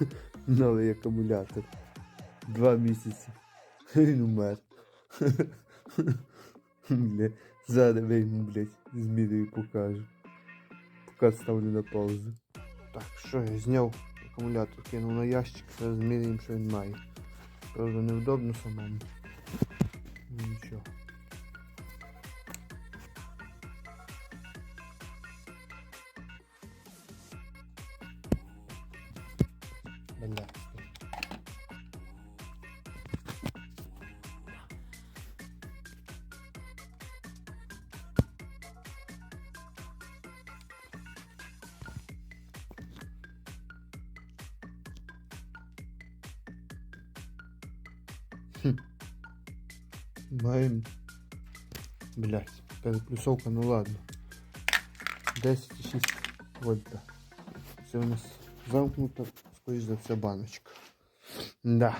Новий акумулятор. Два місяці. Він умер. Бля, зараз я йому, блядь, змірюю покажу. Поки ставлю на паузу. Так, що я зняв акумулятор, кинув на ящик, зараз зміряємо, що він має. Правда, невдобно самому. Ну нічого. Бля. Маємо. Блять, переплюсовка, ну ладно. 10,6 вольта. Це у нас замкнута, скоріш за все, баночка. Да.